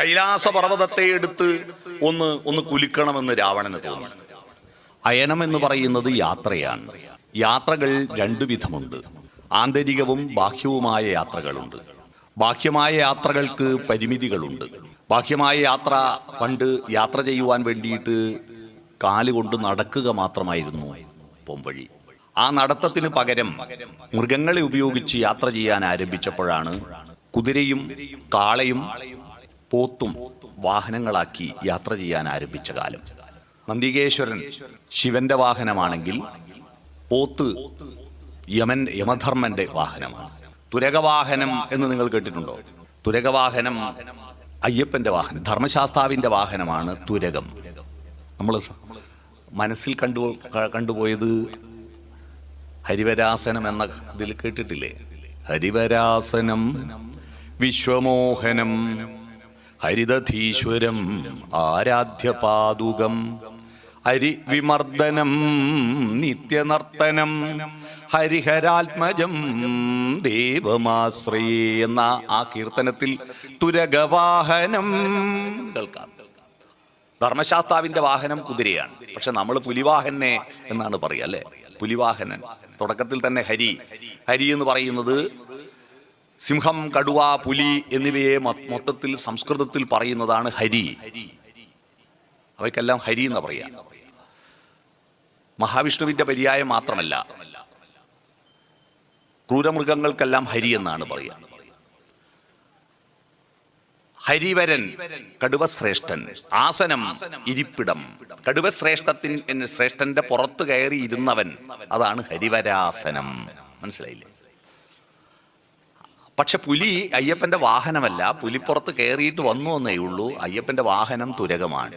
കൈലാസ പർവതത്തെ എടുത്ത് ഒന്ന് ഒന്ന് കുലുക്കണമെന്ന് രാവണന് തോന്നി. അയനം എന്ന് പറയുന്നത് യാത്രയാണ്. യാത്രകൾ രണ്ടു വിധമുണ്ട്. ആന്തരികവും ബാഹ്യവുമായ യാത്രകളുണ്ട്. ബാഹ്യമായ യാത്രകൾക്ക് പരിമിതികളുണ്ട്. ബാഹ്യമായ യാത്ര പണ്ട് യാത്ര ചെയ്യുവാൻ വേണ്ടിയിട്ട് കാലുകൊണ്ട് നടക്കുക മാത്രമായിരുന്നു പൊമ്പഴി ആ നടത്തത്തിന് പകരം മൃഗങ്ങളെ ഉപയോഗിച്ച് യാത്ര ചെയ്യാൻ ആരംഭിച്ചപ്പോഴാണ് കുതിരയും കാളയും പോത്തും വാഹനങ്ങളാക്കി യാത്ര ചെയ്യാൻ ആരംഭിച്ച കാലം. നന്ദികേശ്വരൻ ശിവന്റെ വാഹനമാണെങ്കിൽ പോത്ത് യമൻ യമധർമ്മന്റെ വാഹനമാണ്. തുരകവാഹനം എന്ന് നിങ്ങൾ കേട്ടിട്ടുണ്ടോ? തുരകവാഹനം അയ്യപ്പന്റെ വാഹനം ധർമ്മശാസ്താവിന്റെ വാഹനമാണ് തുരകം. നമ്മൾ മനസ്സിൽ കണ്ടു കണ്ടുപോയത് ഹരിവരാസനം എന്ന ഇതിൽ കേട്ടിട്ടില്ലേ? ഹരിവരാസനം വിശ്വമോഹനം ഹരിതധീശ്വരം ആരാധ്യപാതുകം ഹരിവിമർദ്ദനം നിത്യനർത്തനം ഹരിഹരാത്മജം ദേവമാശ്രയേ എന്ന ആ കീർത്തനത്തിൽ തുരകവാഹനം കേൾക്കാം. ധർമ്മശാസ്താവിന്റെ വാഹനം കുതിരയാണ്. പക്ഷെ നമ്മൾ പുലിവാഹനെ എന്നാണ് പറയുക അല്ലെ? പുലിവാഹനൻ. തുടക്കത്തിൽ തന്നെ ഹരി. ഹരി എന്ന് പറയുന്നത് സിംഹം കടുവ പുലി എന്നിവയെ മൊത്തത്തിൽ സംസ്കൃതത്തിൽ പറയുന്നതാണ് ഹരി. അവയ്ക്കെല്ലാം ഹരി എന്ന് പറയാ. മഹാവിഷ്ണുവിന്റെ പര്യായം മാത്രമല്ല ക്രൂരമൃഗങ്ങൾക്കെല്ലാം ഹരി എന്നാണ് പറയുക ഹരിവരൻ കടുവശ്രേഷ്ഠൻ ആസനം ഇരിപ്പിടം. കടുവശ്രേഷ്ഠത്തിൻ ശ്രേഷ്ഠന്റെ പുറത്ത് കയറി ഇരുന്നവൻ അതാണ് ഹരിവരാസനം. മനസ്സിലായില്ലേ? പക്ഷെ പുലി അയ്യപ്പന്റെ വാഹനമല്ല. പുലിപ്പുറത്ത് കയറിയിട്ട് വന്നു എന്നേ ഉള്ളൂ. അയ്യപ്പന്റെ വാഹനം തുരകമാണ്.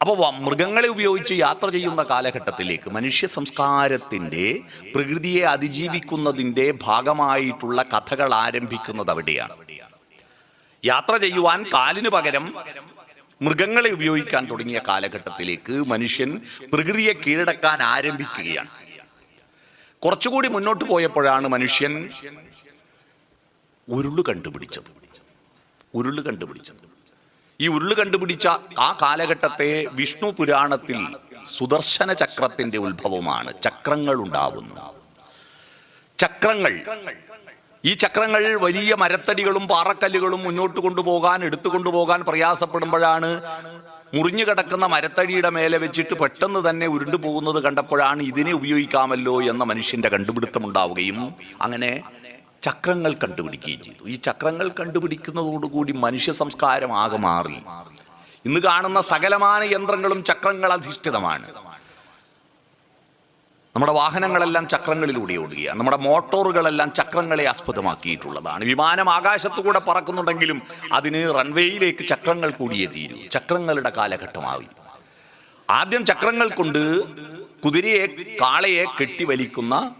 അപ്പോൾ മൃഗങ്ങളെ ഉപയോഗിച്ച് യാത്ര ചെയ്യുന്ന കാലഘട്ടത്തിലേക്ക് മനുഷ്യ സംസ്കാരത്തിന്റെ പ്രകൃതിയെ അതിജീവിക്കുന്നതിന്റെ ഭാഗമായിട്ടുള്ള കഥകൾ ആരംഭിക്കുന്നത് അവിടെയാണ്. യാത്ര ചെയ്യുവാൻ കാലിന് പകരം മൃഗങ്ങളെ ഉപയോഗിക്കാൻ തുടങ്ങിയ കാലഘട്ടത്തിലേക്ക് മനുഷ്യൻ പ്രകൃതിയെ കീഴടക്കാൻ ആരംഭിക്കുകയാണ്. കുറച്ചുകൂടി മുന്നോട്ട് പോയപ്പോഴാണ് മനുഷ്യൻ ഉരുൾ കണ്ടുപിടിച്ചത്. ഉരുൾ കണ്ടുപിടിച്ചത്. ഈ ഉരുൾ കണ്ടുപിടിച്ച ആ കാലഘട്ടത്തെ വിഷ്ണു പുരാണത്തിൽ സുദർശന ചക്രത്തിന്റെ ഉത്ഭവമാണ്. ചക്രങ്ങൾ ഉണ്ടാവുന്നു. ചക്രങ്ങൾ. ഈ ചക്രങ്ങൾ വലിയ മരത്തടികളും പാറക്കല്ലുകളും മുന്നോട്ട് കൊണ്ടുപോകാൻ എടുത്തു കൊണ്ടുപോകാൻ പ്രയാസപ്പെടുമ്പോഴാണ് മുറിഞ്ഞു കിടക്കുന്ന മരത്തടിയുടെ മേലെ വെച്ചിട്ട് പെട്ടെന്ന് തന്നെ ഉരുണ്ടു പോകുന്നത് കണ്ടപ്പോഴാണ് ഇതിനെ ഉപയോഗിക്കാമല്ലോ എന്ന മനുഷ്യന്റെ കണ്ടുപിടുത്തം ഉണ്ടാവുകയും അങ്ങനെ ചക്രങ്ങൾ കണ്ടുപിടിക്കുകയും ചെയ്തു. ഈ ചക്രങ്ങൾ കണ്ടുപിടിക്കുന്നതോടുകൂടി മനുഷ്യ സംസ്കാരം ആകെ മാറി. ഇന്ന് കാണുന്ന സകലമാന യന്ത്രങ്ങളും ചക്രങ്ങൾ അധിഷ്ഠിതമാണ് നമ്മുടെ വാഹനങ്ങളെല്ലാം ചക്രങ്ങളിലൂടെ ഓടുകയാണ്. നമ്മുടെ മോട്ടോറുകളെല്ലാം ചക്രങ്ങളെ ആസ്പദമാക്കിയിട്ടുള്ളതാണ്. വിമാനം ആകാശത്തുകൂടെ പറക്കുന്നുണ്ടെങ്കിലും അതിന് റൺവേയിലേക്ക് ചക്രങ്ങൾ കൂടിയേ തീരൂ. ചക്രങ്ങളുടെ കാലഘട്ടമാവി. ആദ്യം ചക്രങ്ങൾ കൊണ്ട് കുതിരയെ കാളയെ കെട്ടിവലിക്കുന്ന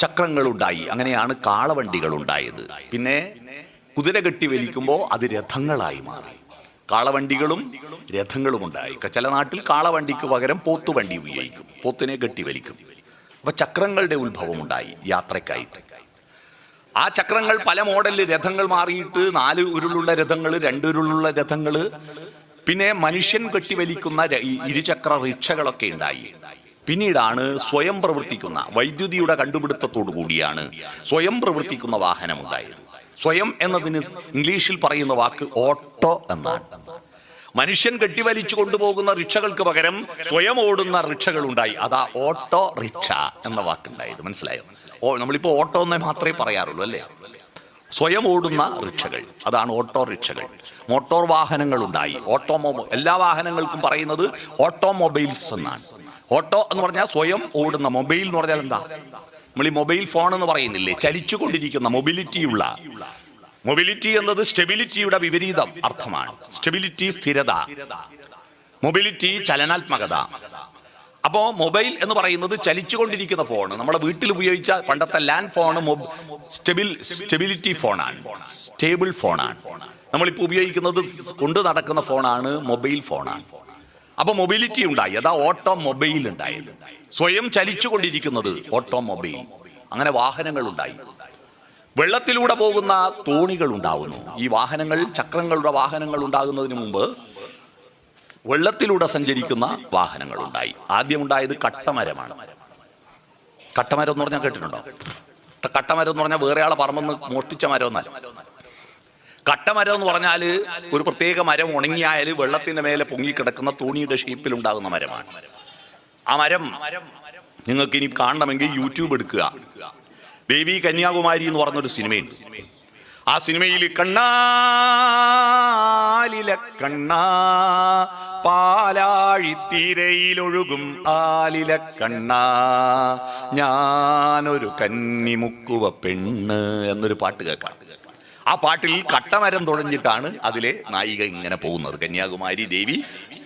ചക്രങ്ങളുണ്ടായി. അങ്ങനെയാണ് കാളവണ്ടികൾ ഉണ്ടായത് പിന്നെ കുതിര കെട്ടി വലിക്കുമ്പോൾ അത് രഥങ്ങളായി മാറി. കാളവണ്ടികളും രഥങ്ങളും ഉണ്ടായി. ചില നാട്ടിൽ കാളവണ്ടിക്ക് പകരം പോത്തുവണ്ടി ഉപയോഗിക്കും. പോത്തിനെ കെട്ടി വലിക്കും. അപ്പൊ ചക്രങ്ങളുടെ ഉത്ഭവം ഉണ്ടായി യാത്രക്കായിട്ട്. ആ ചക്രങ്ങൾ പല മോഡലിൽ രഥങ്ങൾ മാറിയിട്ട് നാല് ഉരുളുള്ള രഥങ്ങൾ രണ്ടുരുളുള്ള രഥങ്ങൾ പിന്നെ മനുഷ്യൻ കെട്ടി വലിക്കുന്ന ഇരുചക്ര റിക്ഷകളൊക്കെ ഉണ്ടായി. പിന്നീടാണ് സ്വയം പ്രവർത്തിക്കുന്ന വൈദ്യുതിയുടെ കണ്ടുപിടുത്തത്തോടു കൂടിയാണ് സ്വയം പ്രവർത്തിക്കുന്ന വാഹനം ഉണ്ടായത്. സ്വയം എന്നതിന് ഇംഗ്ലീഷിൽ പറയുന്ന വാക്ക് ഓട്ടോ എന്നാണ്. മനുഷ്യൻ കെട്ടിവലിച്ചു കൊണ്ടുപോകുന്ന റിക്ഷകൾക്ക് പകരം സ്വയം ഓടുന്ന റിക്ഷകൾ ഉണ്ടായി. അതാ ഓട്ടോ റിക്ഷ എന്ന വാക്കുണ്ടായത്. മനസ്സിലായോ? ഓ നമ്മളിപ്പോൾ ഓട്ടോ എന്നേ മാത്രമേ പറയാറുള്ളൂ അല്ലേ? സ്വയം ഓടുന്ന റിക്ഷകൾ. അതാണ് ഓട്ടോ റിക്ഷകൾ. മോട്ടോർ വാഹനങ്ങൾ ഉണ്ടായി ഓട്ടോമൊബൈൽ എല്ലാ വാഹനങ്ങൾക്കും പറയുന്നത് ഓട്ടോമൊബൈൽസ് എന്നാണ്. ഓട്ടോ എന്ന് പറഞ്ഞാൽ സ്വയം ഓടുന്ന മൊബൈൽ എന്ന് പറഞ്ഞാൽ എന്താ? നമ്മൾ ഈ മൊബൈൽ ഫോൺ എന്ന് പറയുന്നില്ലേ? ചലിച്ചുകൊണ്ടിരിക്കുന്ന മൊബിലിറ്റിയുള്ള. മൊബിലിറ്റി എന്നത് സ്റ്റെബിലിറ്റിയുടെ വിപരീതം അർത്ഥമാണ്. സ്റ്റെബിലിറ്റി സ്ഥിരത. മൊബിലിറ്റി ചലനാത്മകത. അപ്പോൾ മൊബൈൽ എന്ന് പറയുന്നത് ചലിച്ചുകൊണ്ടിരിക്കുന്ന ഫോൺ നമ്മുടെ വീട്ടിൽ ഉപയോഗിച്ച പണ്ടത്തെ ലാൻഡ് ഫോൺ സ്റ്റെബിൽ സ്റ്റെബിലിറ്റി ഫോണാണ് സ്റ്റേബിൾ ഫോണാണ് നമ്മളിപ്പോൾ ഉപയോഗിക്കുന്നത് കൊണ്ടു നടക്കുന്ന ഫോണാണ് മൊബൈൽ ഫോണാണ് അപ്പൊ മൊബിലിറ്റി ഉണ്ടായി. അതാ ഓട്ടോമൊബൈൽ ഉണ്ടായത്. സ്വയം ചലിച്ചുകൊണ്ടിരിക്കുന്നത് ഓട്ടോമൊബൈൽ. അങ്ങനെ വാഹനങ്ങൾ ഉണ്ടായി വെള്ളത്തിലൂടെ പോകുന്ന തോണികൾ ഉണ്ടാകുന്നു ഈ വാഹനങ്ങൾ ചക്രങ്ങളുടെ വാഹനങ്ങൾ ഉണ്ടാകുന്നതിന് മുമ്പ് വെള്ളത്തിലൂടെ സഞ്ചരിക്കുന്ന വാഹനങ്ങൾ ഉണ്ടായി. ആദ്യം ഉണ്ടായത് കട്ടമരമാണ്. കട്ടമരം എന്ന് പറഞ്ഞാൽ കേട്ടിട്ടുണ്ടോ? കട്ടമരം എന്ന് പറഞ്ഞാൽ വേറെ ആളെ പറമ്പെന്ന് മോഷ്ടിച്ച മരം എന്നല്ല കട്ടമരം എന്ന് പറഞ്ഞാൽ ഒരു പ്രത്യേക മരം ഉണങ്ങിയാൽ വെള്ളത്തിന്റെ മേലെ പൊങ്ങിക്കിടക്കുന്ന തോണിയുടെ ഷേപ്പിൽ ഉണ്ടാകുന്ന മരമാണ്. ആ മരം നിങ്ങൾക്ക് ഇനി കാണണമെങ്കിൽ യൂട്യൂബ് എടുക്കുക. ദേവി കന്യാകുമാരി എന്ന് പറഞ്ഞൊരു സിനിമയുണ്ട്. ആ സിനിമയിൽ കണ്ണാലില കണ്ണാ പാലാഴിത്തിരയിലൊഴുകും ആലില കണ്ണാ. ഞാനൊരു കന്നിമുക്കുവ പെണ്ണ് എന്നൊരു പാട്ട് കേൾക്കാം. ആ പാട്ടിൽ കട്ടമരം തുഴഞ്ഞിട്ടാണ് അതിലെ നായിക ഇങ്ങനെ പോകുന്നത്. കന്യാകുമാരി ദേവി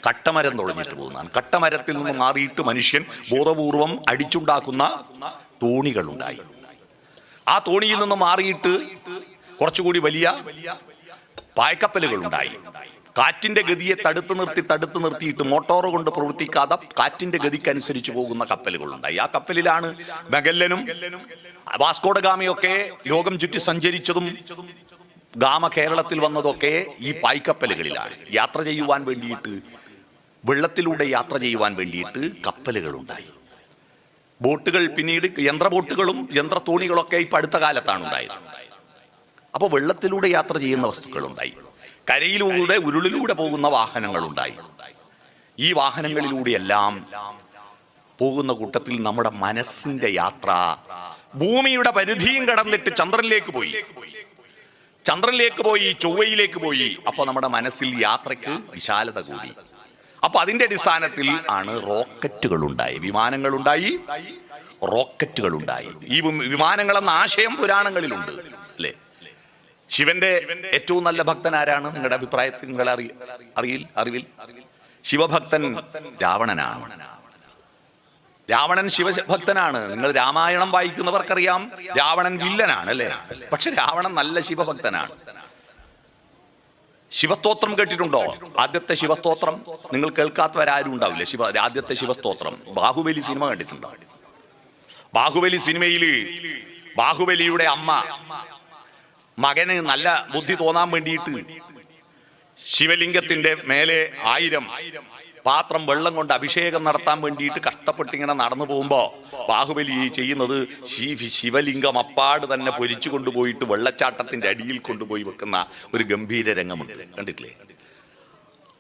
കട്ടമരം തുഴഞ്ഞിട്ട് പോകുന്നതാണ്. കട്ടമരത്തിൽ നിന്ന് മാറിയിട്ട് മനുഷ്യൻ ബോധപൂർവം അടിച്ചുണ്ടാക്കുന്ന തോണികളുണ്ടായി. ആ തോണിയിൽ നിന്ന് മാറിയിട്ട് കുറച്ചുകൂടി വലിയ പായ്ക്കപ്പലുകൾ ഉണ്ടായി കാറ്റിന്റെ ഗതിയെ തടുത്തു നിർത്തി തടുത്തു നിർത്തിയിട്ട് മോട്ടോർ കൊണ്ട് പ്രവർത്തിക്കാതെ കാറ്റിന്റെ ഗതിക്കനുസരിച്ച് പോകുന്ന കപ്പലുകളുണ്ടായി ആ കപ്പലിലാണ് മെഗല്ലനും വാസ്കോഡ ഗാമയൊക്കെ ലോകം ചുറ്റി സഞ്ചരിച്ചതും ഗാമ കേരളത്തിൽ വന്നതൊക്കെ ഈ പായ്ക്കപ്പലുകളിലാണ്. യാത്ര ചെയ്യുവാൻ വേണ്ടിയിട്ട് വെള്ളത്തിലൂടെ യാത്ര ചെയ്യുവാൻ വേണ്ടിയിട്ട് കപ്പലുകളുണ്ടായി. ബോട്ടുകൾ പിന്നീട് യന്ത്ര ബോട്ടുകളും യന്ത്ര തോണികളൊക്കെ ഇപ്പൊ അടുത്ത കാലത്താണ് ഉണ്ടായത് അപ്പോൾ വെള്ളത്തിലൂടെ യാത്ര ചെയ്യുന്ന വസ്തുക്കൾ ഉണ്ടായി കരയിലൂടെ ഉരുളിലൂടെ പോകുന്ന വാഹനങ്ങൾ ഉണ്ടായി ഈ വാഹനങ്ങളിലൂടെയെല്ലാം പോകുന്ന കൂട്ടത്തിൽ നമ്മുടെ മനസ്സിന്റെ യാത്ര ഭൂമിയുടെ പരിധിയും കടന്നിട്ട് ചന്ദ്രനിലേക്ക് പോയി. ചന്ദ്രനിലേക്ക് പോയി ചൊവ്വയിലേക്ക് പോയി. അപ്പോൾ നമ്മുടെ മനസ്സിൽ യാത്രയ്ക്ക് വിശാലത കൂടി. അപ്പൊ അതിന്റെ അടിസ്ഥാനത്തിൽ ആണ് റോക്കറ്റുകൾ ഉണ്ടായി വിമാനങ്ങൾ ഉണ്ടായി റോക്കറ്റുകൾ ഉണ്ടായി ഈ വിമാനങ്ങളെന്ന ആശയം പുരാണങ്ങളിലുണ്ട്. ശിവന്റെ ഏറ്റവും നല്ല ഭക്തൻ ആരാണ് നിങ്ങളുടെ അഭിപ്രായത്തിൽ നിങ്ങൾ അറി അറിയിൽ അറിവിൽ? ശിവഭക്തൻ രാവണനാണ്. രാവണൻ ശിവഭക്തനാണ്. നിങ്ങൾ രാമായണം വായിക്കുന്നവർക്കറിയാം. രാവണൻ വില്ലനാണ് അല്ലേ? പക്ഷെ രാവണൻ നല്ല ശിവഭക്തനാണ്. ശിവസ്തോത്രം കേട്ടിട്ടുണ്ടോ? ആദ്യത്തെ ശിവസ്തോത്രം? നിങ്ങൾ കേൾക്കാത്തവരാരും ഉണ്ടാവില്ല. ശിവ ആദ്യത്തെ ശിവസ്തോത്രം. ബാഹുബലി സിനിമ കണ്ടിട്ടുണ്ടോ? ബാഹുബലി സിനിമയിൽ ബാഹുബലിയുടെ അമ്മ മകന് നല്ല ബുദ്ധി തോന്നാൻ വേണ്ടിയിട്ട് ശിവലിംഗത്തിന്റെ മേലെ ആയിരം പാത്രം വെള്ളം കൊണ്ട് അഭിഷേകം നടത്താൻ വേണ്ടിയിട്ട് കഷ്ടപ്പെട്ടിങ്ങനെ നടന്നു പോകുമ്പോ ബാഹുബലി ചെയ്യുന്നത് ശിവലിംഗം അപ്പാട് തന്നെ പൊരിച്ചു കൊണ്ടുപോയിട്ട് വെള്ളച്ചാട്ടത്തിന്റെ അടിയിൽ കൊണ്ടുപോയി വെക്കുന്ന ഒരു ഗംഭീര രംഗമുണ്ട്. കണ്ടിട്ടില്ലേ?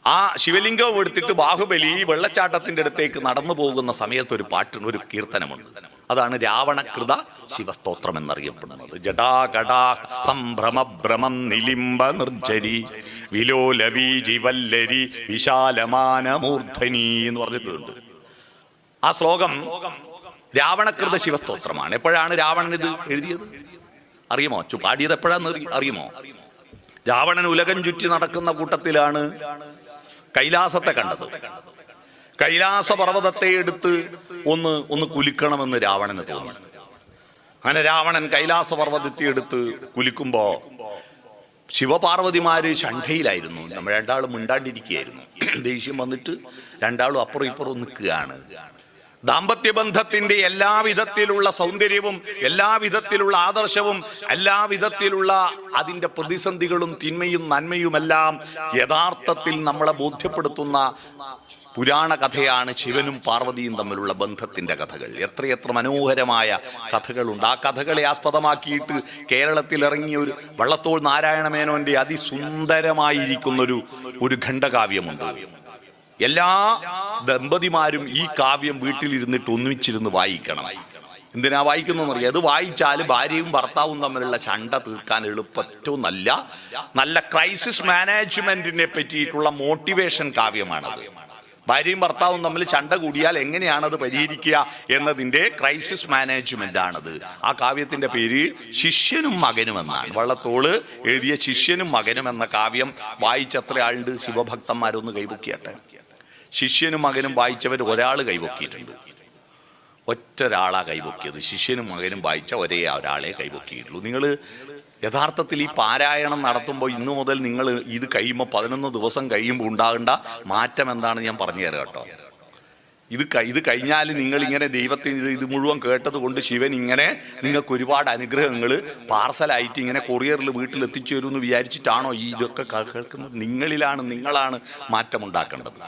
ആ ശിവലിംഗം എടുത്തിട്ട് ബാഹുബലി വെള്ളച്ചാട്ടത്തിന്റെ അടുത്തേക്ക് നടന്നു പോകുന്ന സമയത്ത് ഒരു പാട്ടിന് ഒരു കീർത്തനമുണ്ട്. അതാണ് രാവണകൃത ശിവസ്തോത്രം എന്നറിയപ്പെടുന്നത്. ജടാകടാ സംഭ്രമ ഭ്രമം നിലിംബ നിർജരി വിലോലവി ജീവല്ലരി വിശാലമാനമൂർധനി എന്ന് പറഞ്ഞിട്ടുണ്ട്. ആ ശ്ലോകം രാവണകൃത ശിവസ്തോത്രമാണ്. എപ്പോഴാണ് രാവണൻ ഇത് എഴുതിയത്? അറിയുമോ? പാടിയത് എപ്പോഴാന്ന് അറിയുമോ? രാവണൻ ഉലകം ചുറ്റി നടക്കുന്ന കൂട്ടത്തിലാണ് കൈലാസത്തെ കണ്ടത്. കൈലാസ പർവതത്തെ എടുത്ത് ഒന്ന് ഒന്ന് കുലുക്കണമെന്ന് രാവണന് തോന്നി. അങ്ങനെ രാവണൻ കൈലാസ പർവതത്തെ എടുത്ത് കുലുക്കുമ്പോ ശിവപാർവതിമാര് ഷണ്ഠയിലായിരുന്നു നമ്മൾ രണ്ടാളും മിണ്ടാണ്ടിരിക്കുകയായിരുന്നു. ദേഷ്യം വന്നിട്ട് രണ്ടാളും അപ്പുറം ഇപ്പുറം നിൽക്കുകയാണ്. ദാമ്പത്യ എല്ലാവിധത്തിലുള്ള എല്ലാ വിധത്തിലുള്ള സൗന്ദര്യവും എല്ലാവിധത്തിലുള്ള ആദർശവും എല്ലാവിധത്തിലുള്ള അതിന്റെ പ്രതിസന്ധികളും തിന്മയും നന്മയുമെല്ലാം യഥാർത്ഥത്തിൽ നമ്മളെ ബോധ്യപ്പെടുത്തുന്ന പുരാണ കഥയാണ് ശിവനും പാർവതിയും തമ്മിലുള്ള ബന്ധത്തിന്റെ കഥകൾ. എത്രയെത്ര മനോഹരമായ കഥകളുണ്ട്. ആ കഥകളെ ആസ്പദമാക്കിയിട്ട് കേരളത്തിൽ ഇറങ്ങിയ ഒരു വള്ളത്തോൾ നാരായണ മേനോന്റെ അതിസുന്ദരമായിരിക്കുന്നൊരു ഒരു ഖണ്ഡകാവ്യമുണ്ട്. എല്ലാ ദമ്പതിമാരും ഈ കാവ്യം വീട്ടിലിരുന്നിട്ട് ഒന്നിച്ചിരുന്ന് വായിക്കണം. എന്തിനാ വായിക്കുന്നറിയാം അത് വായിച്ചാൽ ഭാര്യയും ഭർത്താവും തമ്മിലുള്ള ചണ്ട തീർക്കാൻ എളുപ്പം ഏറ്റവും നല്ല നല്ല ക്രൈസിസ് മാനേജ്മെന്റിനെ പറ്റിയിട്ടുള്ള മോട്ടിവേഷൻ കാവ്യമാണത്. ഭാര്യയും ഭർത്താവും തമ്മിൽ ചണ്ട കൂടിയാൽ എങ്ങനെയാണത് പരിഹരിക്കുക എന്നതിന്റെ ക്രൈസിസ് മാനേജ്മെന്റ് ആണത്. ആ കാവ്യത്തിന്റെ പേര് ശിഷ്യനും മകനും എന്നാണ്. വള്ളത്തോൾ എഴുതിയ ശിഷ്യനും മകനും എന്ന കാവ്യം വായിച്ചത്ര ആളുണ്ട്. ശിവഭക്തന്മാരൊന്ന് കൈപൊക്കിയട്ടെ ശിഷ്യനും മകനും വായിച്ചവർ ഒരാൾ കൈപൊക്കിയിട്ടുണ്ട് ഒറ്റ ഒരാളാ കൈപൊക്കിയത് ശിഷ്യനും മകനും വായിച്ച ഒരേ ഒരാളെ കൈപൊക്കിയിട്ടുള്ളൂ നിങ്ങൾ യഥാർത്ഥത്തിൽ ഈ പാരായണം നടത്തുമ്പോൾ ഇന്നു മുതൽ നിങ്ങൾ ഇത് കഴിയുമ്പോൾ പതിനൊന്ന് ദിവസം കഴിയുമ്പോൾ ഉണ്ടാകേണ്ട മാറ്റം എന്താണെന്ന് ഞാൻ പറഞ്ഞു തരാം കേട്ടോ. ഇത് ഇത് കഴിഞ്ഞാൽ നിങ്ങൾ ഇങ്ങനെ ദൈവത്തിന് ഇത് ഇത് മുഴുവൻ കേട്ടത് കൊണ്ട് ശിവൻ ഇങ്ങനെ നിങ്ങൾക്ക് ഒരുപാട് അനുഗ്രഹങ്ങൾ പാർസലായിട്ട് ഇങ്ങനെ കൊറിയറിൽ വീട്ടിൽ എത്തിച്ചു തരുമെന്ന് വിചാരിച്ചിട്ടാണോ ഈ ഇതൊക്കെ കേൾക്കുന്നത്? നിങ്ങളിലാണ് നിങ്ങളാണ് മാറ്റമുണ്ടാക്കേണ്ടത്.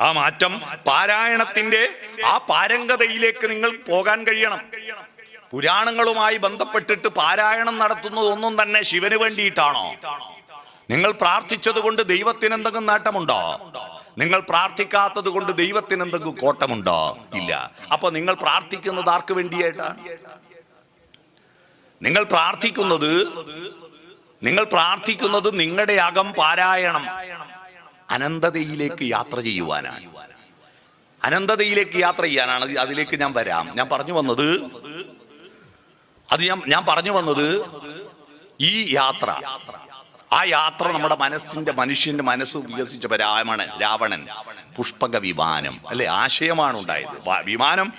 ആ മാറ്റം പാരായണത്തിന്റെ ആ പാരംഗതയിലേക്ക് നിങ്ങൾ പോകാൻ കഴിയണം. പുരാണങ്ങളുമായി ബന്ധപ്പെട്ടിട്ട് പാരായണം നടത്തുന്നതൊന്നും തന്നെ ശിവന് വേണ്ടിയിട്ടാണോ? നിങ്ങൾ പ്രാർത്ഥിച്ചത് കൊണ്ട് ദൈവത്തിന് എന്തെങ്കിലും നേട്ടമുണ്ടോ? നിങ്ങൾ പ്രാർത്ഥിക്കാത്തത് കൊണ്ട് ദൈവത്തിന് എന്തെങ്കിലും കോട്ടമുണ്ടോ? ഇല്ല. അപ്പൊ നിങ്ങൾ പ്രാർത്ഥിക്കുന്നത് ആർക്ക് വേണ്ടിയായിട്ടാണ് നിങ്ങൾ പ്രാർത്ഥിക്കുന്നത് നിങ്ങൾ പ്രാർത്ഥിക്കുന്നത് നിങ്ങളുടെ അകം പാരായണം. അനന്തതയിലേക്ക് യാത്ര ചെയ്യുവാനാണ്. അനന്തതയിലേക്ക് യാത്ര ചെയ്യാനാണ്. അതിലേക്ക് ഞാൻ വരാം. ഞാൻ പറഞ്ഞു വന്നത് അത് ഞാൻ ഞാൻ പറഞ്ഞു വന്നത് ഈ യാത്ര ആ യാത്ര നമ്മുടെ മനസ്സിന്റെ മനുഷ്യന്റെ മനസ്സ് വികസിച്ച രാവണൻ രാവണൻ. പുഷ്പക വിമാനം അല്ലെ? ആശയമാണ് ഉണ്ടായത്. വിമാനം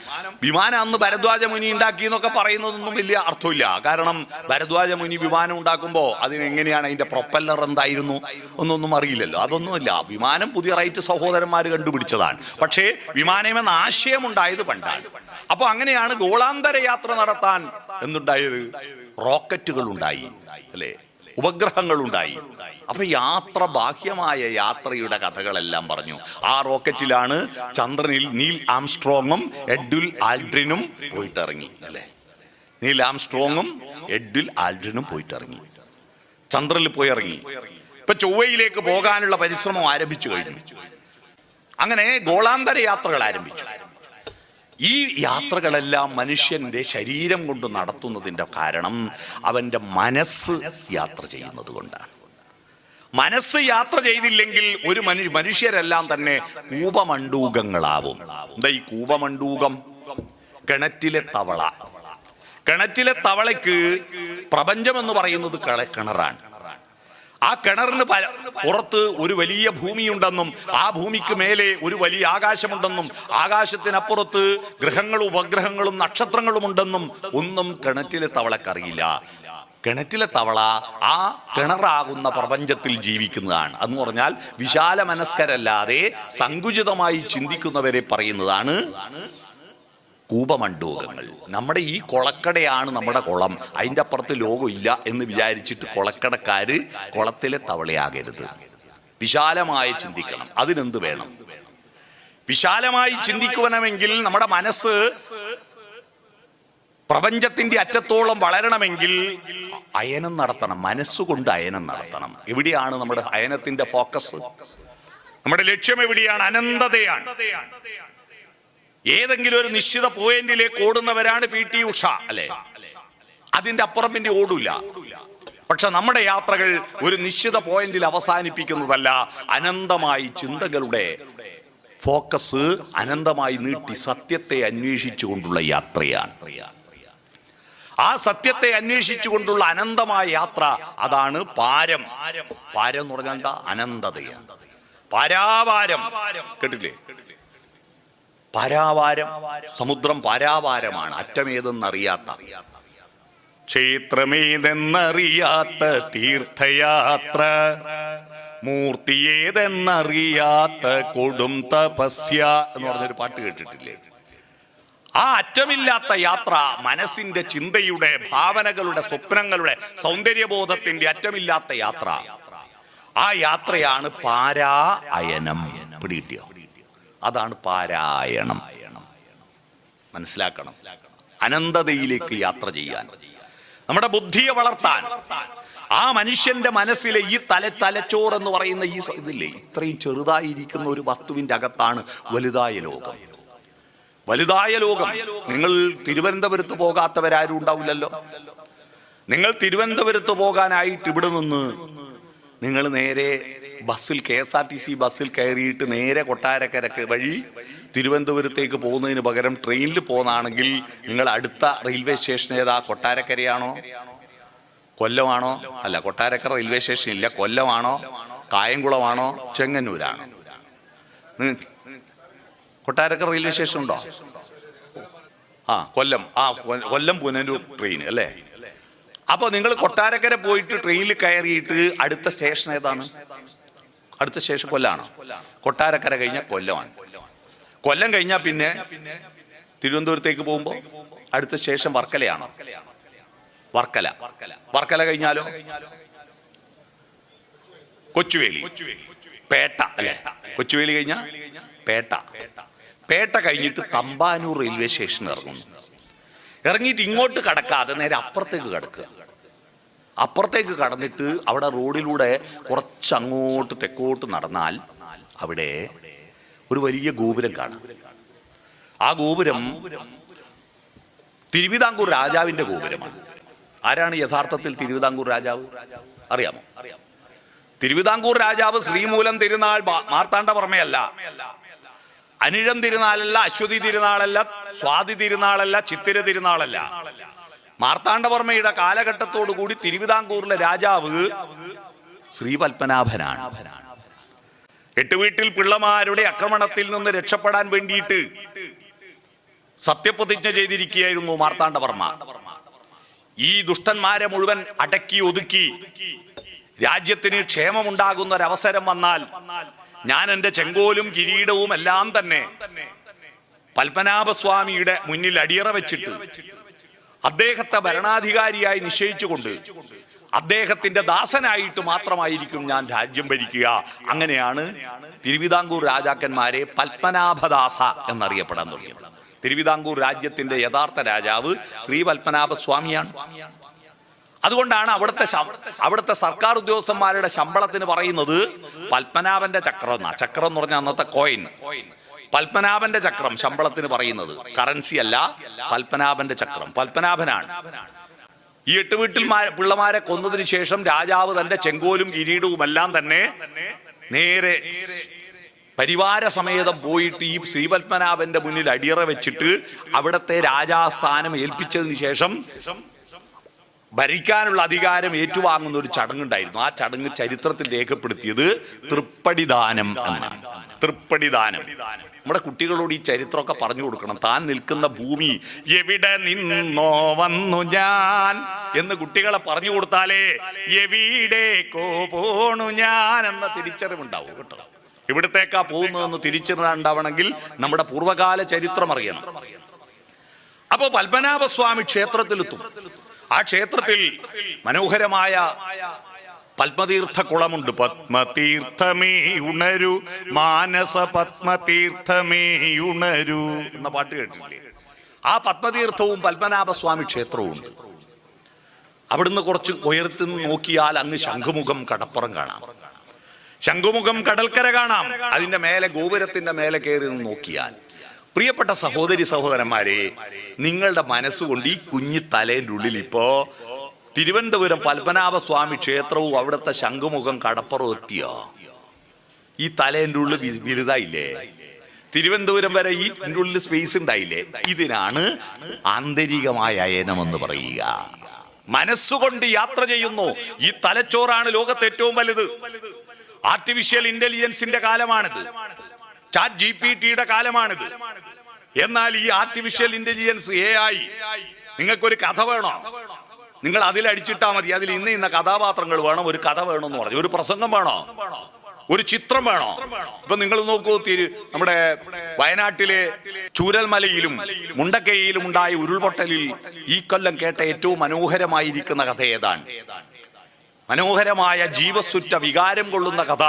വിമാനം അന്ന് ഭരദ്വാജ മുനി ഉണ്ടാക്കി എന്നൊക്കെ പറയുന്നതൊന്നും വലിയ അർത്ഥമില്ല. കാരണം ഭരദ്വാജ മുനി വിമാനം ഉണ്ടാക്കുമ്പോൾ അതിന് എങ്ങനെയാണ് അതിന്റെ പ്രൊപ്പല്ലർ എന്തായിരുന്നു ഒന്നൊന്നും അറിയില്ലല്ലോ. അതൊന്നുമില്ല. വിമാനം പുതിയ റൈറ്റ് സഹോദരന്മാർ കണ്ടുപിടിച്ചതാണ്. പക്ഷേ വിമാനം എന്ന ആശയം ഉണ്ടായത് പണ്ടാണ്. അപ്പൊ അങ്ങനെയാണ് ഗോളാന്തര യാത്ര നടത്താൻ എന്തുണ്ടായത്? റോക്കറ്റുകൾ ഉണ്ടായി അല്ലേ? ഉപഗ്രഹങ്ങൾ ഉണ്ടായി അപ്പൊ യാത്ര ബാഹ്യമായ യാത്രയുടെ കഥകളെല്ലാം പറഞ്ഞു. ആ റോക്കറ്റിലാണ് ചന്ദ്രനിൽ നീൽ ആംസ്ട്രോങ്ങും എഡ്വിൽ ആൽഡ്രിനും പോയിട്ടിറങ്ങി അല്ലേ? നീൽ ആംസ്ട്രോങ്ങും എഡ്വിൽ ആൽഡ്രിനും പോയിട്ടിറങ്ങി. ചന്ദ്രനിൽ പോയി ഇറങ്ങി ഇപ്പൊ ചൊവ്വയിലേക്ക് പോകാനുള്ള പരിശ്രമം ആരംഭിച്ചു കഴിഞ്ഞു. അങ്ങനെ ഗോളാന്തര യാത്രകൾ ആരംഭിച്ചു. ഈ യാത്രകളെല്ലാം മനുഷ്യന്റെ ശരീരം കൊണ്ട് നടത്തുന്നതിന്റെ കാരണം അവന്റെ മനസ്സ് യാത്ര ചെയ്യുന്നത് കൊണ്ടാണ്. മനസ്സ് യാത്ര ചെയ്തില്ലെങ്കിൽ ഒരു മനു മനുഷ്യരെല്ലാം തന്നെ കൂപമണ്ടൂകങ്ങളാവും എന്താ ഈ കൂപമണ്ടൂകം കിണറ്റിലെ തവള. കിണറ്റിലെ തവളയ്ക്ക് പ്രപഞ്ചം എന്ന് പറയുന്നത് കിണറാണ് ആ കിണറിന് പുറത്ത് ഒരു വലിയ ഭൂമിയുണ്ടെന്നും ആ ഭൂമിക്ക് മേലെ ഒരു വലിയ ആകാശമുണ്ടെന്നും ആകാശത്തിനപ്പുറത്ത് ഗ്രഹങ്ങളും ഉപഗ്രഹങ്ങളും നക്ഷത്രങ്ങളും ഉണ്ടെന്നും ഒന്നും കിണറ്റിലെ തവളക്കറിയില്ല കിണറ്റിലെ തവള ആ കിണറാകുന്ന പ്രപഞ്ചത്തിൽ ജീവിക്കുന്നതാണ്. എന്ന് പറഞ്ഞാൽ വിശാല മനസ്കരല്ലാതെ സങ്കുചിതമായി ചിന്തിക്കുന്നവരെ പറയുന്നതാണ് കൂപമണ്ഡൂകങ്ങൾ. നമ്മുടെ ഈ കുളക്കടയാണ് നമ്മുടെ കുളം. അതിന്റെ അപ്പുറത്ത് ലോകം ഇല്ല എന്ന് വിചാരിച്ചിട്ട് കുളക്കടക്കാർ കുളത്തിലെ തവളയാകരുത്. വിശാലമായി ചിന്തിക്കണം. അതിനെന്ത് വേണം? വിശാലമായി ചിന്തിക്കുവണമെങ്കിൽ നമ്മുടെ മനസ്സ് പ്രപഞ്ചത്തിന്റെ അറ്റത്തോളം വളരണമെങ്കിൽ അയനം നടത്തണം. മനസ്സുകൊണ്ട് അയനം നടത്തണം. എവിടെയാണ് നമ്മുടെ അയനത്തിന്റെ ഫോക്കസ്? നമ്മുടെ ലക്ഷ്യം എവിടെയാണ്? അനന്തതയാണ്. ഏതെങ്കിലും ഒരു നിശ്ചിത പോയിന്റിലേക്ക് ഓടുന്നവരാണ് പി ടി ഉഷ അല്ലെ? അതിന്റെ അപ്പുറം പിന്നെ ഓടൂല. പക്ഷെ നമ്മുടെ യാത്രകൾ ഒരു നിശ്ചിത പോയിന്റിൽ അവസാനിപ്പിക്കുന്നതല്ല അനന്തമായി ചിന്തകളുടെ ഫോക്കസ് അനന്തമായി നീട്ടി സത്യത്തെ അന്വേഷിച്ചുകൊണ്ടുള്ള യാത്രയാണ്. ആ സത്യത്തെ അന്വേഷിച്ചു കൊണ്ടുള്ള അനന്തമായ യാത്ര അതാണ് പാരം. പാരം എന്ന് പറഞ്ഞാൽ എന്താ? അനന്തതയാണ്. പാരാപാരം. കേട്ടില്ലേ? പാരാവാരം സമുദ്രം പാരാവാരമാണ്. അറ്റമേതെന്നറിയാത്ത. ക്ഷേത്രമേതെന്നറിയാത്ത തീർത്ഥയാത്ര. മൂർത്തിയേതെന്നറിയാത്ത കൊടും തപസ്യ എന്ന് പറഞ്ഞൊരു പാട്ട് കേട്ടിട്ടില്ലേ? ആ അറ്റമില്ലാത്ത യാത്ര മനസ്സിന്റെ ചിന്തയുടെ ഭാവനകളുടെ സ്വപ്നങ്ങളുടെ സൗന്ദര്യബോധത്തിന്റെ അറ്റമില്ലാത്ത യാത്ര. ആ യാത്രയാണ് പാരായണം. പിടികിട്ടിയോ? അതാണ് പാരായണം. മനസ്സിലാക്കണം. അനന്തതയിലേക്ക് യാത്ര ചെയ്യാൻ. നമ്മുടെ ബുദ്ധിയെ വളർത്താൻ. ആ മനുഷ്യന്റെ മനസ്സിലെ ഈ തല തലച്ചോർ എന്ന് പറയുന്ന ഈ ഇതില്ലേ ഇത്രയും ചെറുതായിരിക്കുന്ന ഒരു വസ്തുവിന്റെ അകത്താണ് വലുതായ ലോകം. വലുതായ ലോകം. നിങ്ങൾ തിരുവനന്തപുരത്ത് പോകാത്തവരാരും ഉണ്ടാവില്ലല്ലോ. നിങ്ങൾ തിരുവനന്തപുരത്ത് പോകാനായിട്ട് ഇവിടെ നിന്ന് നിങ്ങൾ നേരെ ബസ്സിൽ K S R T C ബസ്സിൽ കയറിയിട്ട് നേരെ കൊട്ടാരക്കരക്ക് വഴി തിരുവനന്തപുരത്തേക്ക് പോകുന്നതിന് പകരം ട്രെയിനിൽ പോകുന്നതാണെങ്കിൽ നിങ്ങൾ അടുത്ത റെയിൽവേ സ്റ്റേഷൻ ഏതാ? കൊട്ടാരക്കരയാണോ? കൊല്ലമാണോ? അല്ല കൊട്ടാരക്കര റെയിൽവേ സ്റ്റേഷൻ ഇല്ല. കൊല്ലമാണോ? കായംകുളമാണോ? ചെങ്ങന്നൂരാണോ? കൊട്ടാരക്കര റെയിൽവേ സ്റ്റേഷൻ ഉണ്ടോ? ആ കൊല്ലം. ആ കൊല്ലം പുനലൂർ ട്രെയിൻ അല്ലേ? അപ്പോൾ നിങ്ങൾ കൊട്ടാരക്കര പോയിട്ട് ട്രെയിനിൽ കയറിയിട്ട് അടുത്ത സ്റ്റേഷൻ ഏതാണ്? അടുത്ത ശേഷം കൊല്ലാണോ. കൊട്ടാരക്കര കഴിഞ്ഞ കൊല്ലമാണ് കൊല്ലം കഴിഞ്ഞാൽ പിന്നെ തിരുവനന്തപുരത്തേക്ക് പോകുമ്പോൾ അടുത്ത ശേഷം വർക്കലയാണ്. വർക്കല. വർക്കല കഴിഞ്ഞാലോ? കൊച്ചുവേലി. പേട്ട അല്ലേ? കൊച്ചുവേലി കഴിഞ്ഞാ? പേട്ട. പേട്ട കഴിഞ്ഞിട്ട് തമ്പാനൂർ റെയിൽവേ സ്റ്റേഷൻ ഇറങ്ങുന്നു. ഇറങ്ങിയിട്ട് ഇങ്ങോട്ട് കടക്കാതെ നേരെ അപ്പുറത്തേക്ക് കടക്കുക. അപ്പുറത്തേക്ക് കടന്നിട്ട് അവിടെ റോഡിലൂടെ കുറച്ച് അങ്ങോട്ട് തെക്കോട്ട് നടന്നാൽ അവിടെ ഒരു വലിയ ഗോപുരം കാണാം. ആ ഗോപുരം തിരുവിതാംകൂർ രാജാവിന്റെ ഗോപുരമാണ്. ആരാണ് യഥാർത്ഥത്തിൽ തിരുവിതാംകൂർ രാജാവ്? അറിയാമോ? തിരുവിതാംകൂർ രാജാവ് ശ്രീമൂലം തിരുനാൾ മാർത്താണ്ഡവർമ്മയല്ല. അനിഴം തിരുനാളല്ല അശ്വതി തിരുനാളല്ല സ്വാതി തിരുനാളല്ല ചിത്തിര തിരുനാളല്ല. മാർത്താണ്ഡവർമ്മയുടെ കാലഘട്ടത്തോടു കൂടി തിരുവിതാംകൂറിലെ രാജാവ് ശ്രീപത്മനാഭനാണ്. എട്ട് വീട്ടിൽ പിള്ളമാരുടെ ആക്രമണത്തിൽ നിന്ന് രക്ഷപ്പെടാൻ വേണ്ടിയിട്ട് സത്യപ്രതിജ്ഞ ചെയ്തിരിക്കുകയായിരുന്നു മാർത്താണ്ഡവർമ്മ. ഈ ദുഷ്ടന്മാരെ മുഴുവൻ അടക്കി ഒതുക്കി രാജ്യത്തിന് ക്ഷേമമുണ്ടാകുന്ന ഒരവസരം വന്നാൽ ഞാൻ എന്റെ ചെങ്കോലും കിരീടവും എല്ലാം തന്നെ പത്മനാഭസ്വാമിയുടെ മുന്നിൽ അടിയറ വെച്ചിട്ട് അദ്ദേഹത്തെ ഭരണാധികാരിയായി നിശ്ചയിച്ചുകൊണ്ട് അദ്ദേഹത്തിന്റെ ദാസനായിട്ട് മാത്രമായിരിക്കും ഞാൻ രാജ്യം ഭരിക്കുക. അങ്ങനെയാണ് തിരുവിതാംകൂർ രാജാക്കന്മാരെ പത്മനാഭദാസ എന്നറിയപ്പെടാൻ തുടങ്ങിയത്. തിരുവിതാംകൂർ രാജ്യത്തിന്റെ യഥാർത്ഥ രാജാവ് ശ്രീ പത്മനാഭ സ്വാമിയാണ് അതുകൊണ്ടാണ് അവിടുത്തെ അവിടുത്തെ സർക്കാർ ഉദ്യോഗസ്ഥന്മാരുടെ ശമ്പളത്തിന് പറയുന്നത് പത്മനാഭന്റെ ചക്രം എന്നാ. ചക്രം എന്ന് പറഞ്ഞാൽ അന്നത്തെ കോയിൻ പത്മനാഭന്റെ ചക്രം ശമ്പളത്തിന് പറയുന്നത്. കറൻസി അല്ല പത്മനാഭന്റെ ചക്രം. പത്മനാഭനാണ്. ഈ എട്ട് വീട്ടിൽ പിള്ളമാരെ കൊന്നതിന് ശേഷം രാജാവ് തന്റെ ചെങ്കോലും കിരീടവും എല്ലാം തന്നെ നേരെ പരിവാര സമേതം പോയിട്ട് ഈ ശ്രീപത്മനാഭന്റെ മുന്നിൽ അടിയറ വെച്ചിട്ട് അവിടത്തെ രാജാസ്ഥാനം ഏൽപ്പിച്ചതിന് ശേഷം ഭരിക്കാനുള്ള അധികാരം ഏറ്റുവാങ്ങുന്ന ഒരു ചടങ്ങുണ്ടായിരുന്നു ആ ചടങ്ങ് ചരിത്രത്തിൽ രേഖപ്പെടുത്തിയത് തൃപ്പടിദാനം എന്നാണ്. തൃപ്പടിദാനം. നമ്മുടെ കുട്ടികളോട് ഈ ചരിത്രമൊക്കെ പറഞ്ഞു കൊടുക്കണം. താൻ നിൽക്കുന്ന ഭൂമി എവിടെ നിന്നോ വന്നു ഞാൻ എന്ന് കുട്ടികളെ പറഞ്ഞു കൊടുത്താലേ എവിടേക്കോ പോണു ഞാൻ എന്ന തിരിച്ചറിവുണ്ടാവും കേട്ടോ. ഇവിടത്തേക്കാ പോകുന്നതെന്ന് തിരിച്ചറിവുണ്ടാവണമെങ്കിൽ നമ്മുടെ പൂർവകാല ചരിത്രം അറിയണം. അപ്പോ പത്മനാഭസ്വാമി ക്ഷേത്രത്തിലെത്തും. ആ ക്ഷേത്രത്തിൽ മനോഹരമായ പത്മതീർത്ഥ കുളമുണ്ട് പത്മതീർത്ഥമേ ഉണരു. മാനസ പത്മതീർത്ഥമേ ഉണരു. എന്ന പാട്ട് കേട്ടില്ലേ ആ പത്മതീർത്ഥവും പത്മനാഭസ്വാമി ക്ഷേത്രവും ഉണ്ട് അവിടുന്ന് കുറച്ച് ഉയർത്തി നോക്കിയാൽ അങ്ങ് ശംഖുമുഖം കടപ്പുറം കാണാം. ശംഖുമുഖം കടൽക്കര കാണാം. അതിന്റെ മേലെ ഗോപുരത്തിന്റെ മേലെ കയറി നിന്ന് നോക്കിയാൽ പ്രിയപ്പെട്ട സഹോദരി സഹോദരന്മാരെ നിങ്ങളുടെ മനസ്സുകൊണ്ട് ഈ കുഞ്ഞു തലേന്റെ ഉള്ളിൽ ഇപ്പോ തിരുവനന്തപുരം പത്മനാഭസ്വാമി ക്ഷേത്രവും അവിടുത്തെ ശംഖുമുഖം കടപ്പുറം എത്തിയോ? ഈ തലേന്റെ ഉള്ളിൽ വിരുതായില്ലേ തിരുവനന്തപുരം വരെ ഈ ഉള്ളിൽ സ്പേസ് ഉണ്ടായില്ലേ? ഇതിനാണ് ആന്തരികമായ അയനമെന്ന് പറയുക. മനസ്സുകൊണ്ട് യാത്ര ചെയ്യുന്നു. ഈ തലച്ചോറാണ് ലോകത്ത് ഏറ്റവും വലുത്. ആർട്ടിഫിഷ്യൽ ഇന്റലിജൻസിന്റെ കാലമാണിത്. ചാറ്റ് ജി പി ടിയുടെ കാലമാണിത്. എന്നാൽ ഈ ആർട്ടിഫിഷ്യൽ ഇന്റലിജൻസ് എ ആയി നിങ്ങൾക്കൊരു കഥ വേണോ? നിങ്ങൾ അതിലടിച്ചിട്ടാ മതി. അതിൽ ഇന്ന ഇന്ന കഥാപാത്രങ്ങൾ വേണം ഒരു കഥ വേണമെന്ന് പറഞ്ഞു. ഒരു പ്രസംഗം വേണോ? ഒരു ചിത്രം വേണോ? ഇപ്പൊ നിങ്ങൾ നോക്കൂ തിരു നമ്മുടെ വയനാട്ടിലെ ചൂരൽമലയിലും മുണ്ടക്കയിലും ഉണ്ടായ ഉരുൾപൊട്ടലിൽ ഈ കൊല്ലം കേട്ട ഏറ്റവും മനോഹരമായിരിക്കുന്ന കഥ ഏതാണ്? മനോഹരമായ ജീവസുറ്റ വികാരം കൊള്ളുന്ന കഥ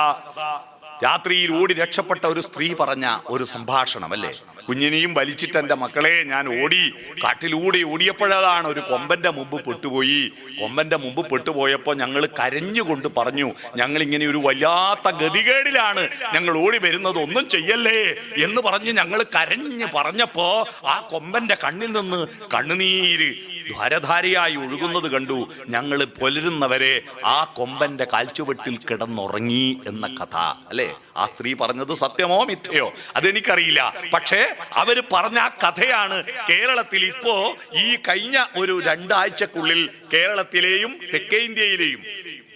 രാത്രിയിൽ ഓടി രക്ഷപ്പെട്ട ഒരു സ്ത്രീ പറഞ്ഞ ഒരു സംഭാഷണം അല്ലേ? കുഞ്ഞിനെയും വലിച്ചിട്ട് എന്റെ മക്കളെ ഞാൻ ഓടി. കാട്ടിലൂടെ ഓടിയപ്പോഴതാണ് ഒരു കൊമ്പന്റെ മുമ്പ് പെട്ടുപോയി. കൊമ്പന്റെ മുമ്പ് പെട്ടുപോയപ്പോൾ ഞങ്ങൾ കരഞ്ഞുകൊണ്ട് പറഞ്ഞു ഞങ്ങൾ ഇങ്ങനെ ഒരു വല്ലാത്ത ഗതികേടിലാണ്. ഞങ്ങൾ ഓടി വരുന്നത് ഒന്നും ചെയ്യല്ലേ? എന്ന് പറഞ്ഞ് ഞങ്ങൾ കരഞ്ഞ് പറഞ്ഞപ്പോൾ ആ കൊമ്പന്റെ കണ്ണിൽ നിന്ന് കണ്ണുനീര് ധാരധാരയായി ഒഴുകുന്നത് കണ്ടു. ഞങ്ങൾ പുലരുന്നവരെ ആ കൊമ്പന്റെ കാൽച്ചുവെട്ടിൽ കിടന്നുറങ്ങി എന്ന കഥ. അല്ലേ? ആ സ്ത്രീ പറഞ്ഞത് സത്യമോ മിഥ്യയോ? അതെനിക്കറിയില്ല. പക്ഷേ അവർ പറഞ്ഞ ആ കഥയാണ് കേരളത്തിൽ ഇപ്പോ ഈ കഴിഞ്ഞ ഒരു രണ്ടാഴ്ചക്കുള്ളിൽ കേരളത്തിലെയും തെക്കേ ഇന്ത്യയിലെയും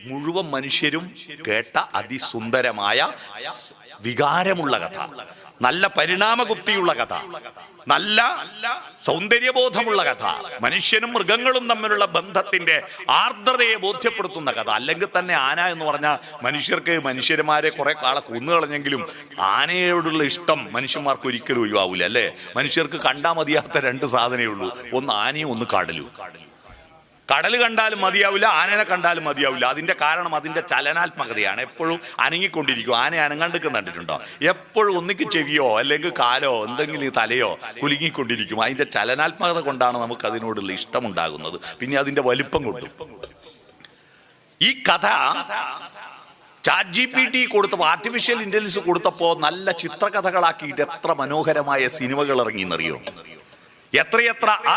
മുഴുവൻ മനുഷ്യരും കേട്ട അതിസുന്ദരമായ വികാരമുള്ള കഥ. നല്ല പരിണാമഗുപ്തിയുള്ള കഥ. നല്ല സൗന്ദര്യബോധമുള്ള കഥ. മനുഷ്യനും മൃഗങ്ങളും തമ്മിലുള്ള ബന്ധത്തിന്റെ ആർദ്രതയെ ബോധ്യപ്പെടുത്തുന്ന കഥ. അല്ലെങ്കിൽ തന്നെ ആന എന്ന് പറഞ്ഞാൽ മനുഷ്യർക്ക് മനുഷ്യന്മാരെ കുറെ കാളെ കൊന്നുകളഞ്ഞെങ്കിലും ആനയോടുള്ള ഇഷ്ടം മനുഷ്യന്മാർക്ക് ഒരിക്കലും ഒഴിവാവില്ല അല്ലേ? മനുഷ്യർക്ക് കണ്ടാൽ മതിയാത്ത രണ്ട് സാധനമേ ഉള്ളൂ. ഒന്ന് ആനയും ഒന്ന് കടലും. കടൽ കണ്ടാലും മതിയാവില്ല ആനനെ കണ്ടാലും മതിയാവില്ല. അതിന്റെ കാരണം അതിന്റെ ചലനാത്മകതയാണ്. എപ്പോഴും അനങ്ങിക്കൊണ്ടിരിക്കും. ആന അനങ്ങാണ്ടിക്ക് കണ്ടിട്ടുണ്ടോ? എപ്പോഴും ഒന്നിക്ക് ചെവിയോ അല്ലെങ്കിൽ കാലോ എന്തെങ്കിലും തലയോ കുലുങ്ങിക്കൊണ്ടിരിക്കും. അതിന്റെ ചലനാത്മകത കൊണ്ടാണ് നമുക്ക് അതിനോടുള്ള ഇഷ്ടമുണ്ടാകുന്നത്. പിന്നെ അതിന്റെ വലിപ്പം കൊണ്ടും. ഈ കഥ ചാറ്റ് ജി പി ടി കൊടുത്തപ്പോൾ ആർട്ടിഫിഷ്യൽ ഇന്റലിജൻസ് കൊടുത്തപ്പോൾ നല്ല ചിത്രകഥകളാക്കിയിട്ട് എത്ര മനോഹരമായ സിനിമകൾ ഇറങ്ങിയെന്നറിയോ എത്രയെത്ര ആ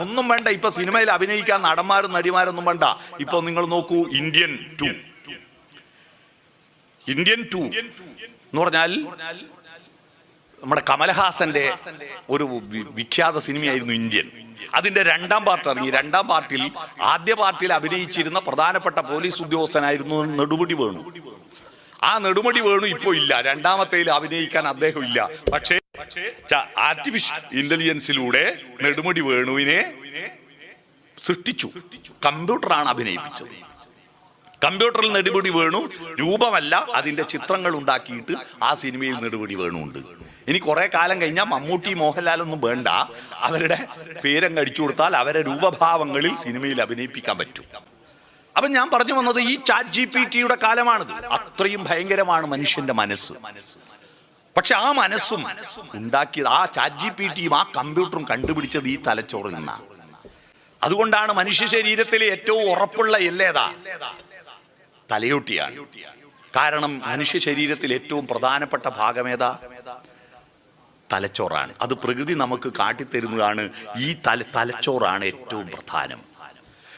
ഒന്നും വേണ്ട. ഇപ്പൊ സിനിമയിൽ അഭിനയിക്കാൻ നടന്മാരും നടിമാരൊന്നും വേണ്ട. ഇപ്പൊ നിങ്ങൾ നോക്കൂ ഇന്ത്യൻ ടു. ഇന്ത്യൻ ടു എന്ന് പറഞ്ഞാൽ നമ്മുടെ കമലഹാസന്റെ ഒരു വിഖ്യാത സിനിമയായിരുന്നു ഇന്ത്യൻ. അതിന്റെ രണ്ടാം പാർട്ട് ഇറങ്ങി. രണ്ടാം പാർട്ടിൽ ആദ്യ പാർട്ടിൽ അഭിനയിച്ചിരുന്ന പ്രധാനപ്പെട്ട പോലീസ് ഉദ്യോഗസ്ഥനായിരുന്നു നെടുപടി വേണു. ആ നെടുമടി വേണു ഇപ്പോ ഇല്ല. രണ്ടാമത്തേൽ അഭിനയിക്കാൻ അദ്ദേഹം ഇല്ല. പക്ഷേ ആർട്ടിഫിഷ്യൽ ഇന്റലിജൻസിലൂടെ നെടുമടി വേണുവിനെ സൃഷ്ടിച്ചു. കമ്പ്യൂട്ടറാണ് അഭിനയിപ്പിച്ചത്. കമ്പ്യൂട്ടറിൽ നെടുപടി വേണു രൂപമല്ല അതിന്റെ ചിത്രങ്ങൾ ഉണ്ടാക്കിയിട്ട് ആ സിനിമയിൽ നെടുപടി വേണുണ്ട്. ഇനി കുറെ കാലം കഴിഞ്ഞാൽ മമ്മൂട്ടി മോഹൻലാലൊന്നും വേണ്ട. അവരുടെ പേരങ്ങ് അടിച്ചു കൊടുത്താൽ അവരെ രൂപഭാവങ്ങളിൽ സിനിമയിൽ അഭിനയിപ്പിക്കാൻ പറ്റും. അപ്പൊ ഞാൻ പറഞ്ഞു വന്നത് ഈ ചാറ്റ് ജി പി ടിയുടെ കാലമാണിത്. അത്രയും ഭയങ്കരമാണ് മനുഷ്യന്റെ മനസ്സ്. പക്ഷെ ആ മനസ്സും ഉണ്ടാക്കിയത് ആ ചാറ്റ് ജി പി ടിയും ആ കമ്പ്യൂട്ടറും കണ്ടുപിടിച്ചത് ഈ തലച്ചോറിൽ നിന്നാണ് അതുകൊണ്ടാണ് മനുഷ്യ ശരീരത്തിലെ ഏറ്റവും ഉറപ്പുള്ള എല്ലേതാ തലയോട്ടിയാണ്. കാരണം മനുഷ്യ ശരീരത്തിൽ ഏറ്റവും പ്രധാനപ്പെട്ട ഭാഗമേതാ തലച്ചോറാണ്. അത് പ്രകൃതി നമുക്ക് കാട്ടിത്തരുന്നതാണ് ഈ തല തലച്ചോറാണ് ഏറ്റവും പ്രധാനം.